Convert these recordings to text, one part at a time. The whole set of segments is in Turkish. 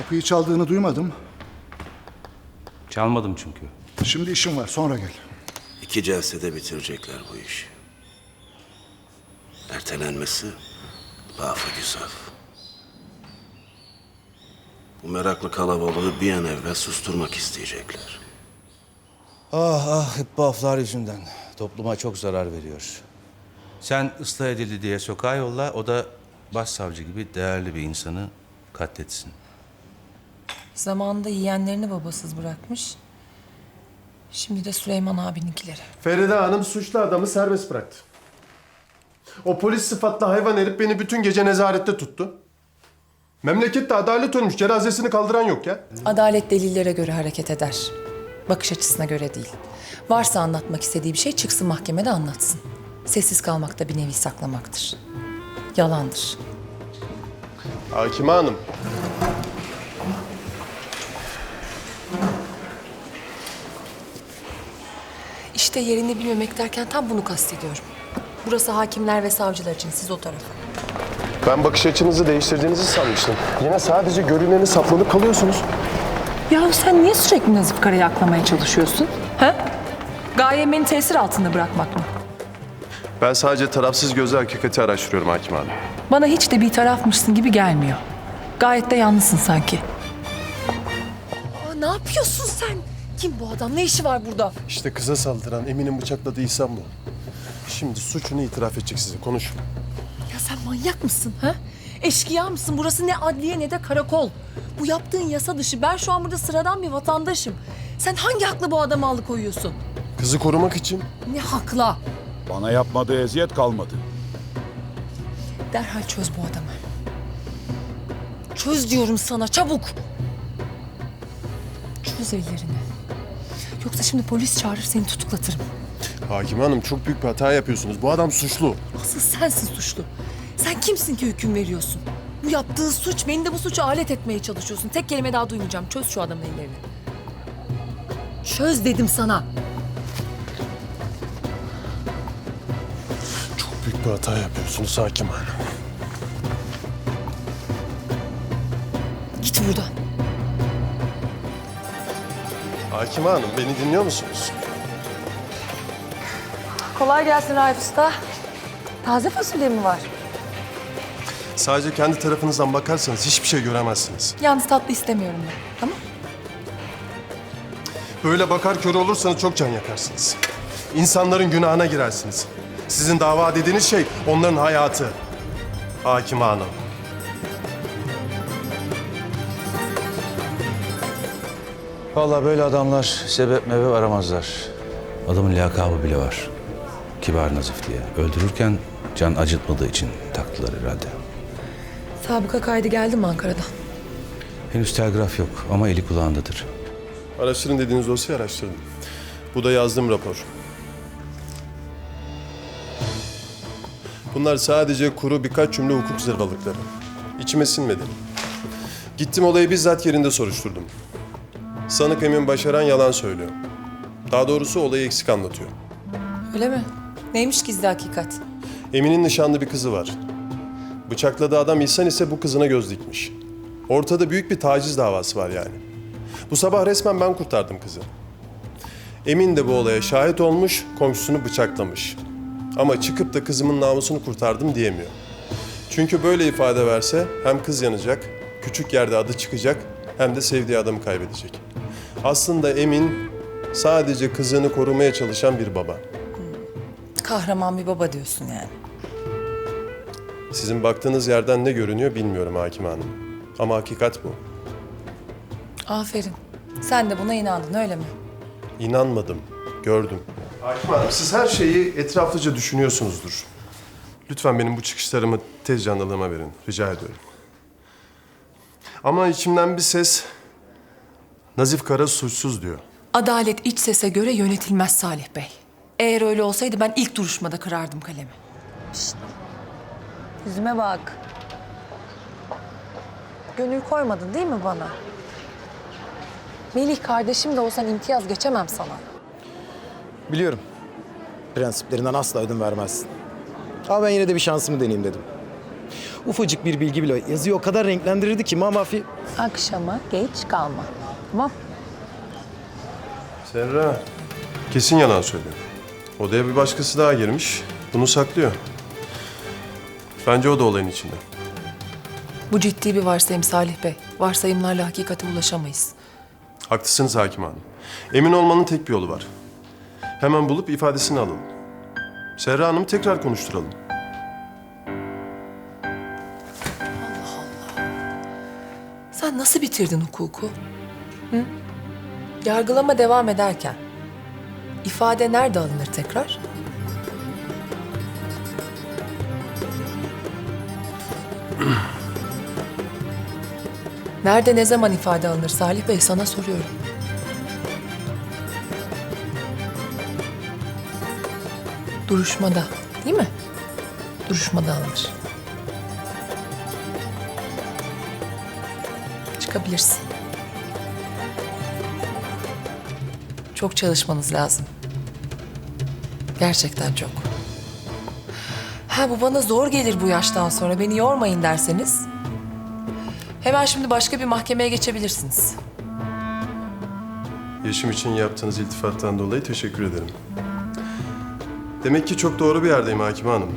Kapıyı çaldığını duymadım. Çalmadım çünkü. Şimdi işim var sonra gel. İki celsede bitirecekler bu işi. Ertelenmesi lafı güzel. Bu meraklı kalabalığı bir an evvel susturmak isteyecekler. Ah ah hep bu aflar yüzünden. Topluma çok zarar veriyor. Sen ıslah edildi diye sokağa yolla, o da başsavcı gibi değerli bir insanı katletsin. Zamanında yiyenlerini babasız bırakmış. Şimdi de Süleyman abininkileri. Feride Hanım suçlu adamı serbest bıraktı. O polis sıfatlı hayvan herif beni bütün gece nezarette tuttu. Memlekette adalet ölmüş, cenazesini kaldıran yok ya. Adalet delillere göre hareket eder. Bakış açısına göre değil. Varsa anlatmak istediği bir şey çıksın mahkemede anlatsın. Sessiz kalmak da bir nevi saklamaktır. Yalandır. Hakime Hanım. İşte yerini bilmemek derken tam bunu kastediyorum. Burası hakimler ve savcılar için, siz o tarafa. Ben bakış açınızı değiştirdiğinizi sanmıştım. Yine sadece görüneni saplanıp kalıyorsunuz. Ya sen niye sürekli Nazif Kara'yı aklamaya çalışıyorsun? Ha? Gayen beni tesir altında bırakmak mı? Ben sadece tarafsız gözle hakikati araştırıyorum Hakim Hanım. Bana hiç de bir tarafmışsın gibi gelmiyor. Gayet de yalnızsın sanki. Aa, ne yapıyorsun sen? Kim bu adam? Ne işi var burada? İşte kıza saldıran Emin'in bıçakladığı İhsan bu. Şimdi suçunu itiraf edecek size. Konuşun. Ya sen manyak mısın ha? Eşkıya mısın? Burası ne adliye ne de karakol. Bu yaptığın yasa dışı. Ben şu an burada sıradan bir vatandaşım. Sen hangi hakla bu adamı alıkoyuyorsun? Kızı korumak için Ne hakla? Bana yapmadığı eziyet kalmadı. Derhal çöz bu adamı. Çöz diyorum sana çabuk. Çöz ellerini. Yoksa şimdi polis çağırır seni tutuklatırım. Hakim Hanım çok büyük bir hata yapıyorsunuz. Bu adam suçlu. Asıl sensin suçlu. Sen kimsin ki hüküm veriyorsun? Bu yaptığı suç, beni de bu suça alet etmeye çalışıyorsun. Tek kelime daha duymayacağım. Çöz şu adamın ellerini. Çöz dedim sana. Çok büyük bir hata yapıyorsunuz Hakim Hanım. Git buradan. Hakim Hanım beni dinliyor musunuz? Kolay gelsin Raif Usta. Taze fasulye mi var? Sadece kendi tarafınızdan bakarsanız hiçbir şey göremezsiniz. Yalnız tatlı istemiyorum ben. Tamam? Böyle bakar kör olursanız çok can yakarsınız. İnsanların günahına girersiniz. Sizin dava dediğiniz şey onların hayatı. Hakim Hanım. Vallahi böyle adamlar sebep meyve aramazlar. Adamın lakabı bile var. Kibar Nazif diye. Öldürürken can acıtmadığı için taktılar herhalde. Sabıka kaydı geldi mi Ankara'dan? Henüz telgraf yok ama eli kulağındadır. Araştırın dediğiniz dosyayı araştırdım. Bu da yazdığım rapor. Bunlar sadece kuru birkaç cümle hukuk zırvalıkları. İçime sinmedi. Gittim olayı bizzat yerinde soruşturdum. Sanık Emin Başaran yalan söylüyor. Daha doğrusu olayı eksik anlatıyor. Öyle mi? Neymiş gizli hakikat? Emin'in nişanlı bir kızı var. Bıçakladığı adam İhsan ise bu kızına göz dikmiş. Ortada büyük bir taciz davası var yani. Bu sabah resmen ben kurtardım kızı. Emin de bu olaya şahit olmuş, komşusunu bıçaklamış. Ama çıkıp da kızımın namusunu kurtardım diyemiyor. Çünkü böyle ifade verse hem kız yanacak, küçük yerde adı çıkacak hem de sevdiği adamı kaybedecek. Aslında Emin sadece kızını korumaya çalışan bir baba. Kahraman bir baba diyorsun yani. Sizin baktığınız yerden ne görünüyor bilmiyorum Hakim Hanım. Ama hakikat bu. Aferin. Sen de buna inandın öyle mi? İnanmadım, gördüm. Hakim Hanım siz her şeyi etraflıca düşünüyorsunuzdur. Lütfen benim bu çıkışlarımı tez canlılığıma verin. Rica ediyorum. Ama içimden bir ses Nazif Kara suçsuz diyor. Adalet iç sese göre yönetilmez Salih Bey. Eğer öyle olsaydı ben ilk duruşmada kırardım kalemi. Yüzüme bak. Gönül koymadın değil mi bana? Melih kardeşim de olsan imtiyaz geçemem sana. Biliyorum. Prensiplerinden asla ödün vermezsin. Ama ben yine de bir şansımı deneyeyim dedim. Ufacık bir bilgi bile yazıyı o kadar renklendirirdi ki Ma Mafi... Akşama geç kalma. Tamam. Serra, kesin yalan söylüyor. Odaya bir başkası daha girmiş. Bunu saklıyor. Bence o da olayın içinde. Bu ciddi bir varsayım Salih Bey. Varsayımlarla hakikate ulaşamayız. Haklısınız hakim hanım. Emin olmanın tek bir yolu var. Hemen bulup ifadesini alalım. Serra Hanım'ı tekrar konuşturalım. Sen nasıl bitirdin hukuku? Hı? Yargılama devam ederken ifade nerede alınır tekrar? Nerede ne zaman ifade alınır Salih Bey sana soruyorum. Duruşmada değil mi? Duruşmada alınır. Çıkabilirsin. Çok çalışmanız lazım. Gerçekten çok. Ha bu bana zor gelir bu yaştan sonra. Beni yormayın derseniz. Hemen şimdi başka bir mahkemeye geçebilirsiniz. Yeşim için yaptığınız iltifattan dolayı teşekkür ederim. Demek ki çok doğru bir yerdeyim hakim hanım.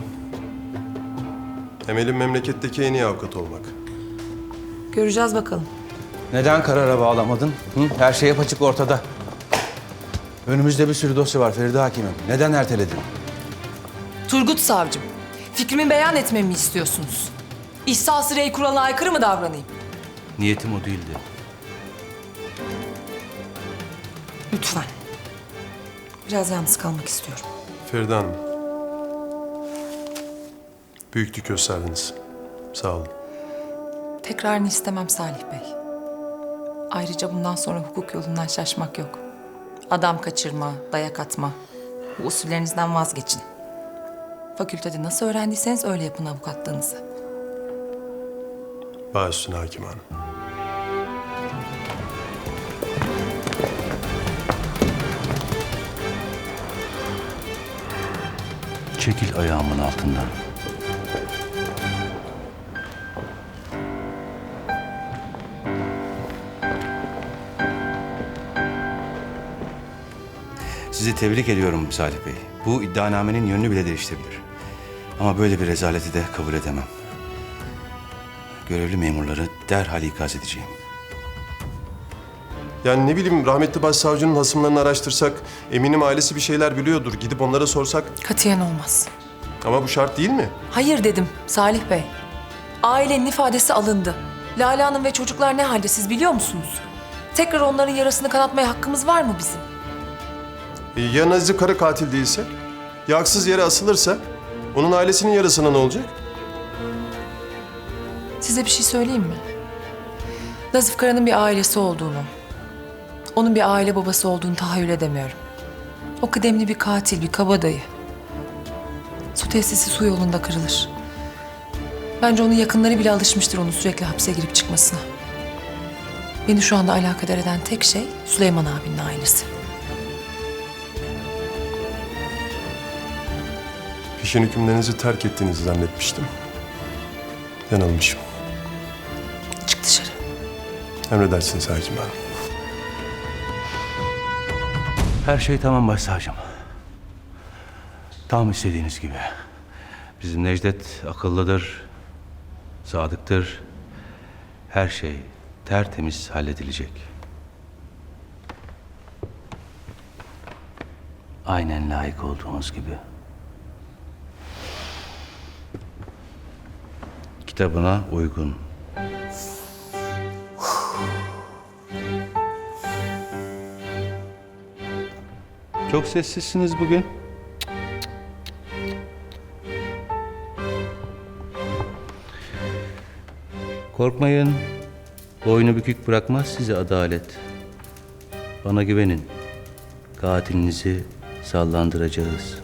Emelim memleketteki en iyi avukat olmak. Göreceğiz bakalım. Neden karara bağlamadın? Hı? Her şey açık ortada. Önümüzde bir sürü dosya var Feride Hakimim. Neden erteledin? Turgut Savcım, fikrimi beyan etmemi istiyorsunuz. İhsas rey kuralına aykırı mı davranayım? Niyetim o değildi. Lütfen. Biraz yalnız kalmak istiyorum. Feride Hanım. Büyüklük gösterdiniz. Sağ olun. Tekrarını istemem Salih Bey. Ayrıca bundan sonra hukuk yolundan şaşmak yok. Adam kaçırma, dayak atma. Bu usullerinizden vazgeçin. Fakültede nasıl öğrendiyseniz öyle yapın avukatlığınızı. Baş üstüne hakim hanım. Çekil ayağımın altından. Sizi tebrik ediyorum Salih Bey. Bu iddianamenin yönünü bile değiştirebilir. Ama böyle bir rezaleti de kabul edemem. Görevli memurları derhal ikaz edeceğim. Yani ne bileyim rahmetli başsavcının hasımlarını araştırsak, eminim ailesi bir şeyler biliyordur. Gidip onlara sorsak. Katiyen olmaz. Ama bu şart değil mi? Hayır dedim Salih Bey. Ailenin ifadesi alındı. Lale Hanım ve çocuklar ne halde siz biliyor musunuz? Tekrar onların yarasını kanatmaya hakkımız var mı bizim? E, ya Nazlı karı katil değilse? Ya haksız yere asılırsa? Onun ailesinin yarısına ne olacak? Size bir şey söyleyeyim mi? Nazif Kara'nın bir ailesi olduğunu, onun bir aile babası olduğunu tahayyül edemiyorum. O kıdemli bir katil, bir kabadayı. Su tesisi su yolunda kırılır. Bence onun yakınları bile alışmıştır onun sürekli hapse girip çıkmasına. Beni şu anda alakadar eden tek şey Süleyman abinin ailesi. Peşin hükümlerinizi terk ettiğinizi zannetmiştim. Yanılmışım. Çık dışarı. Emredersiniz hakim hanım. Her şey tamam başsavcım. Tam istediğiniz gibi. Bizim Necdet akıllıdır, sadıktır. Her şey tertemiz halledilecek. Aynen layık olduğumuz gibi. Kitabına uygun. Çok sessizsiniz bugün. Korkmayın. Boynu bükük bırakmaz sizi adalet. Bana güvenin. Katilinizi sallandıracağız.